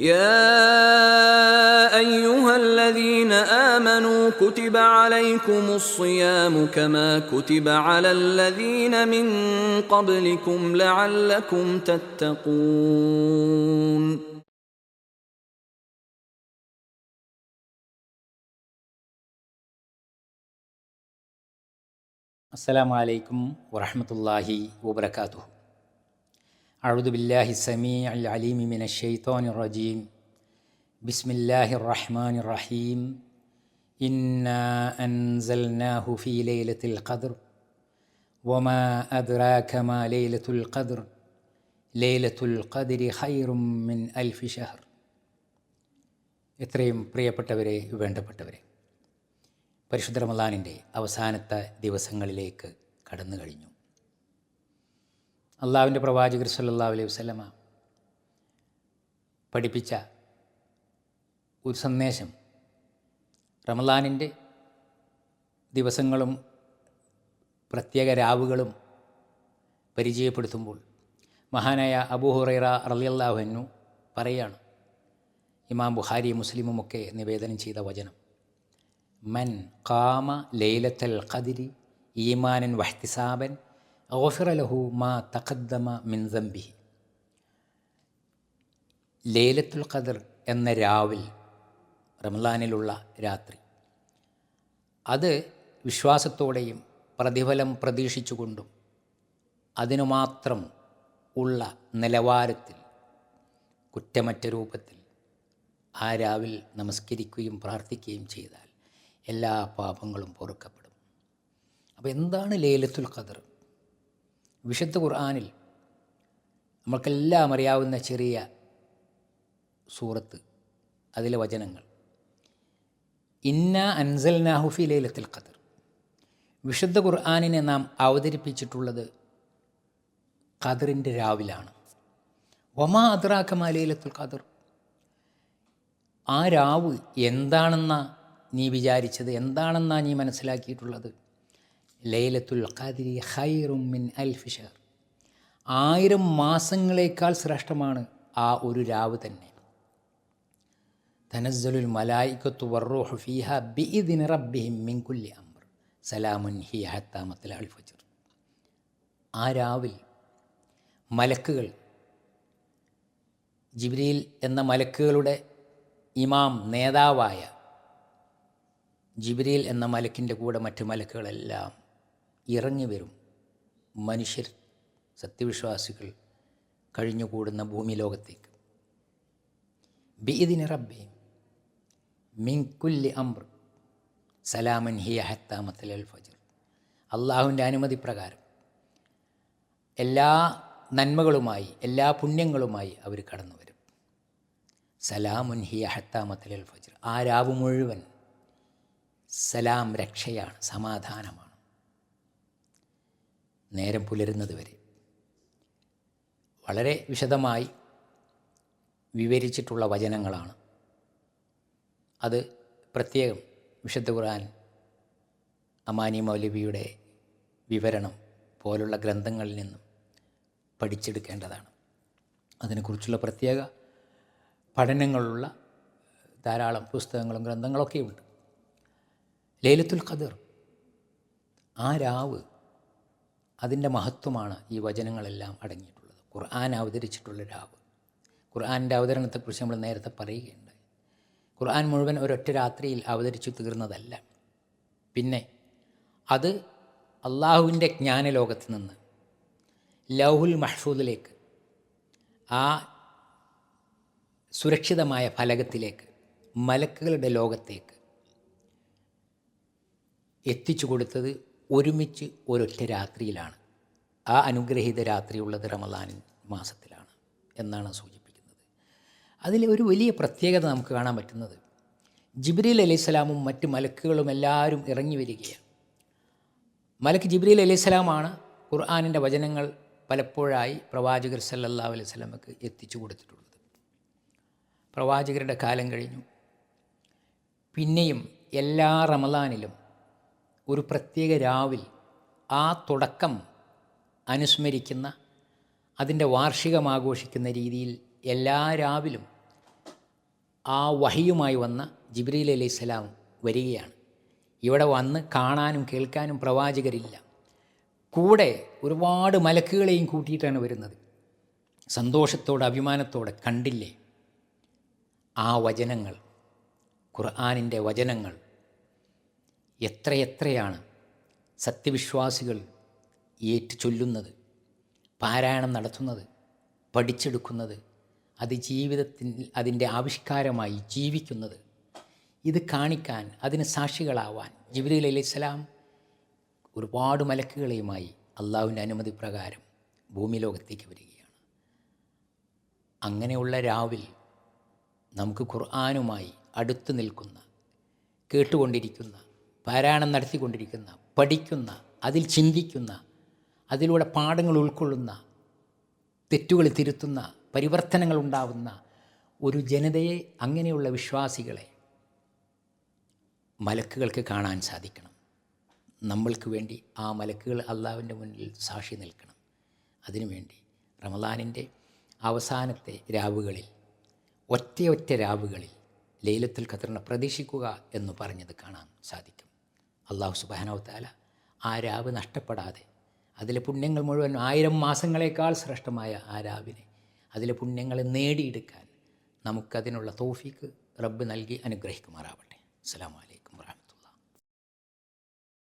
يا أيها الذين آمنوا كتب عليكم الصيام كما كتب على الذين من قبلكم لعلكم تتقون. السلام عليكم ورحمة الله وبركاته. أعوذ بالله السميع العليم من الشيطان الرجيم بسم الله الرحمن الرحيم إنا أنزلناه في ليلة القدر وما أدراك ما ليلة القدر ليلة القدر خير من ألف شهر എത്രയും പ്രിയപ്പെട്ടവരെ വേണ്ടപ്പെട്ടവരെ പരിശുദ്ധ റമദാനിൻ്റെ അവസാനത്തെ ദിവസങ്ങളിലേക്ക് കടന്നു കഴിഞ്ഞു അള്ളാഹുവിന്റെ പ്രവാചകർ സല്ലാ അലൈഹി വസ്ലമ പഠിപ്പിച്ച ഒരു സന്ദേശം റമലാനിന്റെ ദിവസങ്ങളും പ്രത്യേക രാവുകളും പരിചയപ്പെടുത്തുമ്പോൾ മഹാനായ അബൂഹുറൈറ റലിയല്ലാഹുനു പറയാണ് ഇമാം ബുഖാരി മുസ്ലിമുമൊക്കെ നിവേദനം ചെയ്ത വചനം മൻ കാമ ലൈലത്തൽ ഖദിരി ഈമാനൻ വഹ്തിസാബൻ ഓഫിറലഹു മാ തഖദ്ദമ മിൻ ദംബിഹി. ലൈലത്തുൽ ഖദർ എന്ന രാവിൽ റമലാനിലുള്ള രാത്രി. അത് വിശ്വാസത്തോടെയും പ്രതിഫലം പ്രതീക്ഷിച്ചുകൊണ്ടും അതിനു മാത്രം ഉള്ള നിലവാരത്തിൽ കുറ്റമറ്റ രൂപത്തിൽ ആ രാവിൽ നമസ്കരിക്കുകയും പ്രാർത്ഥിക്കുകയും ചെയ്താൽ എല്ലാ പാപങ്ങളും പൊറുക്കപ്പെടും. അപ്പോൾ എന്താണ് ലേലത്തുൽ ഖദർ? വിശുദ്ധ ഖുർആാനിൽ നമ്മൾക്കെല്ലാം അറിയാവുന്ന ചെറിയ സൂറത്ത് അതിലെ വചനങ്ങൾ. ഇന്ന അൻസൽ നാഹുഫി ലൈലത്തിൽ ഖദർ. വിശുദ്ധ ഖുർആാനിനെ നാം അവതരിപ്പിച്ചിട്ടുള്ളത് ഖദറിന്റെ രാവിലാണ്. ഒമാ അദ്രാക്കമാ ലേലത്തുൽ ഖദർ. ആ രാവ് എന്താണെന്നാ നീ വിചാരിച്ചത്? എന്താണെന്നാ നീ മനസ്സിലാക്കിയിട്ടുള്ളത്? ലൈലത്തുൽ ഖാദിരി ഹൈറും മിൻ അൽഫ് ഷഹർ. ആയിരം മാസങ്ങളേക്കാൾ ശ്രേഷ്ഠമാണ് ആ ഒരു രാവ് തന്നെ. തനസ്സലുൽ മലായിക്കത്തു വർറൂഹു ഫിഹ ബിഇദിൻ റബ്ബിഹിം മിൻ കുല്ലി അംർ. സലാമുൻ ഹി ഹത്താമത്തിൽ അൽ ഫജർ. ആ രാവിൽ മലക്കുകൾ ജിബ്രീൽ എന്ന മലക്കുകളുടെ ഇമാം നേതാവായ ജിബ്രീൽ എന്ന മലക്കിന്റെ കൂടെ മറ്റു മലക്കുകളെല്ലാം ഇറങ്ങി വരും. മനുഷ്യർ സത്യവിശ്വാസികൾ കഴിഞ്ഞുകൂടുന്ന ഭൂമി ലോകത്തേക്ക് ബീദിന് റബ്ബി മിങ്കുല്ലി അംർ സലാമൻ ഹിയ ഹത്താമത്തൽ അൽ ഫജർ. അള്ളാഹുവിന്റെ അനുമതി പ്രകാരം എല്ലാ നന്മകളുമായി എല്ലാ പുണ്യങ്ങളുമായി അവർ കടന്നു വരും. സലാമുൻ ഹിയ ഹത്താമത്തൽ അൽ ഫജർ. ആ രാവ് മുഴുവൻ സലാം രക്ഷയാണ് സമാധാനമാണ്. നേരം പുലരുന്നത് വരെ. വളരെ വിശദമായി വിവരിച്ചിട്ടുള്ള വചനങ്ങളാണ്. അത് പ്രത്യേകം വിശുദ്ധ ഖുർആൻ അമാനി മൗലവിയുടെ വിവരണം പോലുള്ള ഗ്രന്ഥങ്ങളിൽ നിന്നും പഠിച്ചെടുക്കേണ്ടതാണ്. അതിനെക്കുറിച്ചുള്ള പ്രത്യേക പഠനങ്ങളുള്ള ധാരാളം പുസ്തകങ്ങളും ഗ്രന്ഥങ്ങളൊക്കെയുണ്ട്. ലൈലത്തുൽ ഖദർ ആ രാവ് അതിന്റെ മഹത്വമാണ് ഈ വചനങ്ങളെല്ലാം അടങ്ങിയിട്ടുള്ളത്. ഖുർആൻ അവതരിച്ചിട്ടുള്ള രാവ് ഖുർആാന്റെ അവതരണത്തെക്കുറിച്ച് നമ്മൾ നേരത്തെ പറയുകയുണ്ടായി. ഖുർആൻ മുഴുവൻ ഒരൊറ്റ രാത്രിയിൽ അവതരിച്ചു തീർന്നതല്ല. പിന്നെ അത് അള്ളാഹുവിന്റെ ജ്ഞാനലോകത്ത് നിന്ന് ലൗഹുൽ മഹ്ഫൂദിലേക്ക് ആ സുരക്ഷിതമായ ഫലകത്തിലേക്ക് മലക്കുകളുടെ ലോകത്തേക്ക് എത്തിച്ചു കൊടുത്തത് ഒരുമിച്ച് ഒരൊറ്റ രാത്രിയിലാണ്. ആ അനുഗ്രഹീത രാത്രിയുള്ളത് റമദാൻ മാസത്തിലാണ് എന്നാണ് സൂചിപ്പിക്കുന്നത്. അതിൽ ഒരു വലിയ പ്രത്യേകത നമുക്ക് കാണാൻ പറ്റുന്നത്. ജിബ്രീൽ അലൈഹിസ്സലാമും മറ്റ് മലക്കുകളും എല്ലാവരും ഇറങ്ങി വരികയാണ്. മലക്ക് ജിബ്രീൽ അലൈഹിസ്സലാമാണ് ഖുർആാനിന്റെ വചനങ്ങൾ പലപ്പോഴായി പ്രവാചകർ അലൈഹി സ്വലമക്ക് എത്തിച്ചു കൊടുത്തിട്ടുള്ളത്. പ്രവാചകരുടെ കാലം കഴിഞ്ഞു. പിന്നെയും എല്ലാ റമദാനിലും ഒരു പ്രത്യേക രാവിൽ ആ തുടക്കം അനുസ്മരിക്കുന്ന അതിന്റെ വാർഷികം ആഘോഷിക്കുന്ന രീതിയിൽ എല്ലാ രാവിലും ആ വഹിയുമായി വന്ന ജിബ്രീൽ അലൈഹി വരികയാണ്. ഇവിടെ വന്ന് കാണാനും കേൾക്കാനും പ്രവാചകരില്ല. കൂടെ ഒരുപാട് മലക്കുകളെയും കൂട്ടിയിട്ടാണ് വരുന്നത്. സന്തോഷത്തോടെ അഭിമാനത്തോടെ കണ്ടില്ലേ? ആ വചനങ്ങൾ ഖുർആാനിന്റെ വചനങ്ങൾ എത്രയെത്രയാണ് സത്യവിശ്വാസികൾ ഏറ്റു ചൊല്ലുന്നത് പാരായണം നടത്തുന്നത് പഠിച്ചെടുക്കുന്നത് അത് ജീവിതത്തിൽ അതിന്റെ ആവിഷ്കാരമായി ജീവിക്കുന്നത്. ഇത് കാണിക്കാൻ അതിന് സാക്ഷികളാവാൻ ജിബ്രീൽ ഇസ്ലാം ഒരുപാട് മലക്കുകളെയുമായി അള്ളാഹുവിന്റെ അനുമതി പ്രകാരം ഭൂമി ലോകത്തേക്ക് വരികയാണ്. അങ്ങനെയുള്ള രാവിൽ നമുക്ക് ഖുർആാനുമായി അടുത്ത് നിൽക്കുന്ന കേട്ടുകൊണ്ടിരിക്കുന്ന പാരായണം നടത്തിക്കൊണ്ടിരിക്കുന്ന പഠിക്കുന്ന അതിൽ ചിന്തിക്കുന്ന അതിലൂടെ പാഠങ്ങൾ ഉൾക്കൊള്ളുന്ന തെറ്റുകൾ തിരുത്തുന്ന പരിവർത്തനങ്ങൾ ഉണ്ടാവുന്ന ഒരു ജനതയെ അങ്ങനെയുള്ള വിശ്വാസികളെ മലക്കുകൾക്ക് കാണാൻ സാധിക്കണം. നമ്മൾക്ക് വേണ്ടി ആ മലക്കുകൾ അള്ളാവിന്റെ മുന്നിൽ സാക്ഷി നിൽക്കണം. അതിനുവേണ്ടി റമദാനിന്റെ അവസാനത്തെ രാവുകളിൽ ഒറ്റയൊറ്റ രാവുകളിൽ ലൈലത്തുൽ ഖത്തറിനെ പ്രതീക്ഷിക്കുക എന്ന് പറഞ്ഞത് കാണാൻ സാധിക്കും. അള്ളാഹു സുബാനവത്താല ആ രാവ് നഷ്ടപ്പെടാതെ അതിലെ പുണ്യങ്ങൾ മുഴുവൻ ആയിരം മാസങ്ങളേക്കാൾ ശ്രേഷ്ഠമായ ആ രാവിനെ അതിലെ പുണ്യങ്ങൾ നേടിയെടുക്കാൻ നമുക്കതിനുള്ള തോഫിക്ക് റബ്ബ് നൽകി അനുഗ്രഹിക്കുമാറാവട്ടെ. അസ്സാം വലൈക്കും